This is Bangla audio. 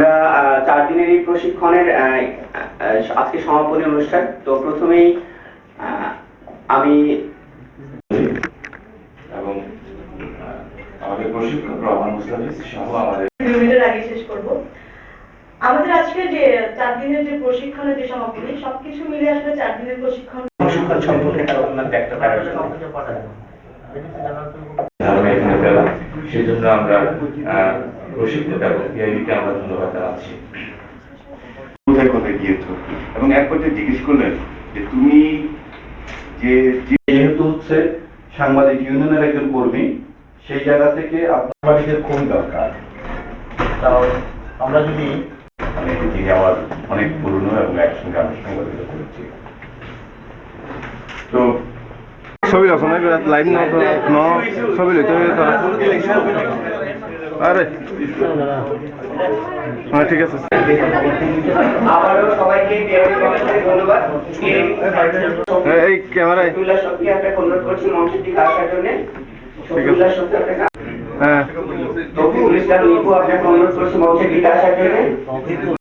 আমরা চার দিনের এই প্রশিক্ষণের আজকে সমাপনী অনুষ্ঠান। তো প্রথমেই আমি এবং আমাদের প্রশিক্ষক রহমান মুস্তাফিজ সহ আমাদের মিনিটের আগে শেষ করব। আমাদের আজকে যে চার দিনের যে প্রশিক্ষণের যে সমাপনী সবকিছু মিলে আসলে চার দিনের প্রশিক্ষণ প্রশিক্ষণ সম্পর্কে তার অভিমত ব্যক্ত করার জন্য। ধারণা এখানে পেলাম সেই জন্য আমরা এবং পিআইবিকে আমরা ধন্যবাদ জানাচ্ছি। কোথায় কোথায় গিয়েছো? এবং এক পর্যায়ে জিজ্ঞেস করলেন যে তুমি যে যে- যেহেতু হচ্ছে সাংবাদিক ইউনিয়নের একজন কর্মী সেই জায়গা থেকে আপনার সাংবাদিকের খুবই দরকার। কারণ আমরা যদি মানে যিনি আমার অনেক পুরনো এবং একসঙ্গে আমি সাংবাদিকতা করেছি তো ছবি আছে না লাইভ ন ন, ছবি লইতে হবে তোরা আরে হ্যাঁ ঠিক আছে। সবাইকে এই- ক্যামেরায় আপনাকে অনুরোধ করছি আসার জন্য শফি আপনাকে হ্যাঁ নিপু আপনাকে অনুরোধ করছি আসার জন্য